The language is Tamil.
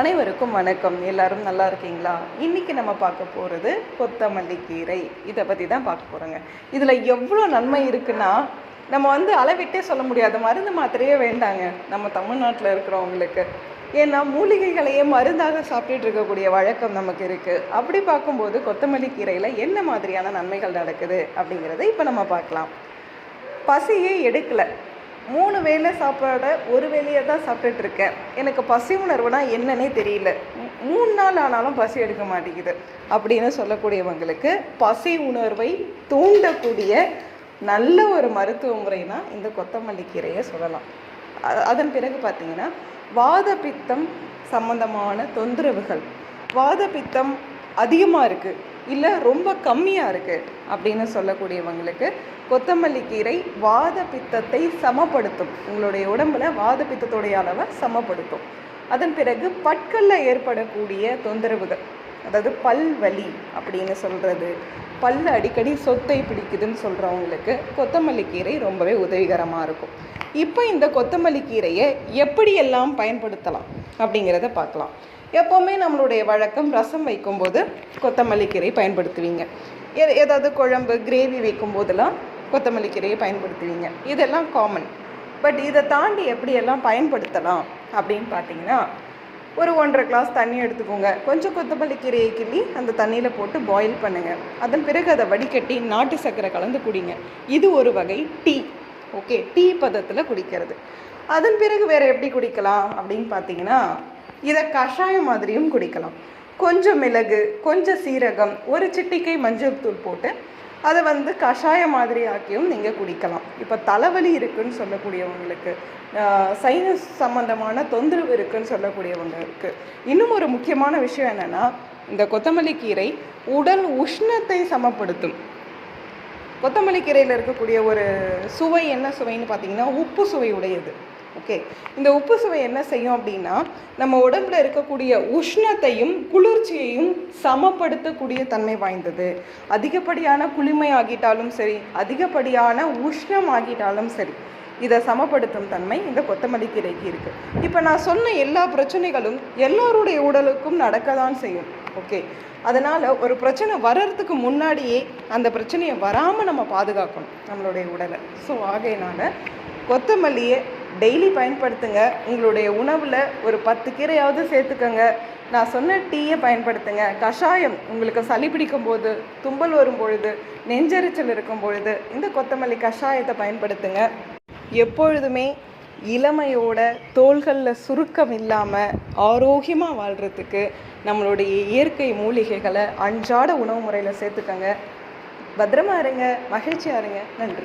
அனைவருக்கும் வணக்கம். எல்லாரும் நல்லா இருக்கீங்களா? இன்னைக்கு நம்ம பார்க்க போகிறது கொத்தமல்லி கீரை. இதை பற்றி தான் பார்க்க போகிறோங்க இதில் எவ்வளோ நன்மை இருக்குன்னா நம்ம வந்து அளவிட்டே சொல்ல முடியாது மருந்து மாத்திரையே வேண்டாங்க. நம்ம தமிழ்நாட்டில் இருக்கிறவங்களுக்கு. ஏன்னா மூலிகைகளையே மருந்தாக சாப்பிட்டுட்டு இருக்கக்கூடிய வழக்கம் நமக்கு இருக்குது அப்படி பார்க்கும்போது கொத்தமல்லி கீரையில் என்ன மாதிரியான நன்மைகள் நடக்குது அப்படிங்கிறத இப்போ நம்ம பார்க்கலாம். பசியே எடுக்கலை. மூணு வேளை சாப்பாட ஒரு வேலையை தான் சாப்பிட்டுட்டு இருக்கேன் எனக்கு பசி உணர்வுனா என்னன்னே தெரியல. மூணு நாள் ஆனாலும் பசி எடுக்க மாட்டேங்குது. அப்படின்னு சொல்லக்கூடியவங்களுக்கு பசி உணர்வை தூண்டக்கூடிய நல்ல ஒரு மருத்துவ முறைனா இந்த கொத்தமல்லி கீரையை சொல்லலாம். அதன் பிறகு பார்த்தீங்கன்னா வாத பித்தம் சம்பந்தமான தொந்தரவுகள். வாத பித்தம் அதிகமாக இருக்குது இல்லை ரொம்ப கம்மியாக இருக்குது அப்படின்னு சொல்லக்கூடியவங்களுக்கு கொத்தமல்லி கீரை வாத பித்தத்தை சமப்படுத்தும். உங்களுடைய உடம்புல வாத பித்தத்துடைய அளவை சமப்படுத்தும். அதன் பிறகு பற்களில் ஏற்படக்கூடிய தொந்தரவுகள் அதாவது பல் வலி அப்படின்னு சொல்கிறது பல் அடிக்கடி சொத்தை பிடிக்குதுன்னு சொல்கிறவங்களுக்கு கொத்தமல்லி கீரை ரொம்பவே உதவிகரமாக இருக்கும். இப்போ இந்த கொத்தமல்லி கீரையை எப்படியெல்லாம் பயன்படுத்தலாம் அப்படிங்கிறத பார்க்கலாம். எப்போவுமே நம்மளுடைய வழக்கம் ரசம் வைக்கும்போது கொத்தமல்லி கீரை பயன்படுத்துவீங்க. எ- ஏதாவது குழம்பு கிரேவி வைக்கும் போதெல்லாம் கொத்தமல்லி கீரையை பயன்படுத்துவீங்க. இதெல்லாம் காமன் பட் இதை தாண்டி எப்படியெல்லாம் பயன்படுத்தலாம் அப்படின்னு பார்த்தீங்கன்னா ஒரு ஒன்றரை கிளாஸ் தண்ணி எடுத்துக்கோங்க. கொஞ்சம் கொத்தமல்லி கீரையை கிள்ளி அந்த தண்ணியில் போட்டு பாயில் பண்ணுங்கள் அதன் பிறகு அதை வடிகட்டி நாட்டு சர்க்கரை கலந்து குடிங்க. இது ஒரு வகை டீ. ஓகே டீ பதத்தில் குடிக்கிறது. அதன் பிறகு வேறு எப்படி குடிக்கலாம் அப்படின்னு பார்த்தீங்கன்னா இதை கஷாயம் மாதிரியும் குடிக்கலாம். கொஞ்சம் மிளகு கொஞ்சம் சீரகம் ஒரு சிட்டிக்கை மஞ்சள் தூள் போட்டு அதை வந்து கஷாயம் மாதிரி ஆக்கியும் நீங்கள் குடிக்கலாம். இப்போ தலைவலி இருக்குன்னு சொல்லக்கூடியவங்களுக்கு சைனஸ் சம்மந்தமான தொந்தரவு இருக்குன்னு சொல்லக்கூடியவங்களுக்கு. இன்னும் ஒரு முக்கியமான விஷயம் என்னென்னா இந்த கொத்தமல்லி கீரை உடல் உஷ்ணத்தை சமப்படுத்தும். கொத்தமல்லி கீரையில் இருக்கக்கூடிய ஒரு சுவை என்ன சுவைன்னு பார்த்தீங்கன்னா உப்பு சுவை உடையது. ஓகே இந்த உப்பு சுவை என்ன செய்யும் அப்படின்னா நம்ம உடம்புல இருக்கக்கூடிய உஷ்ணத்தையும் குளிர்ச்சியையும் சமப்படுத்தக்கூடிய தன்மை வாய்ந்தது. அதிகப்படியான குளிமை ஆகிட்டாலும் சரி அதிகப்படியான உஷ்ணம் ஆகிட்டாலும் சரி இதை சமப்படுத்தும் தன்மை இந்த கொத்தமல்லி கீரைக்கு இருக்குது இப்போ நான் சொன்ன எல்லா பிரச்சனைகளும் எல்லோருடைய உடலுக்கும் நடக்க தான் செய்யும். ஓகே. அதனால் ஒரு பிரச்சனை வர்றதுக்கு முன்னாடியே அந்த பிரச்சனையை வராமல் நம்ம பாதுகாக்கணும் நம்மளுடைய உடலை. ஸோ ஆகையினால கொத்தமல்லியை டெய்லி பயன்படுத்துங்க. உங்களுடைய உணவில் ஒரு பத்து கீரையாவது சேர்த்துக்கோங்க. நான் சொன்ன டீயை பயன்படுத்துங்க. கஷாயம் உங்களுக்கு சளி பிடிக்கும் போது தும்பல் வரும் பொழுது நெஞ்செரிச்சல் இருக்கும் பொழுது இந்த கொத்தமல்லி கஷாயத்தை பயன்படுத்துங்க. எப்பொழுதுமே இளமையோட தோள்களில் சுருக்கம் இல்லாமல் ஆரோக்கியமாக வாழ்கிறதுக்கு நம்மளுடைய இயற்கை மூலிகைகளை அன்றாட உணவு முறையில் சேர்த்துக்கங்க. பத்திரமா இருங்க. மகிழ்ச்சியாக இருங்க. நன்றி.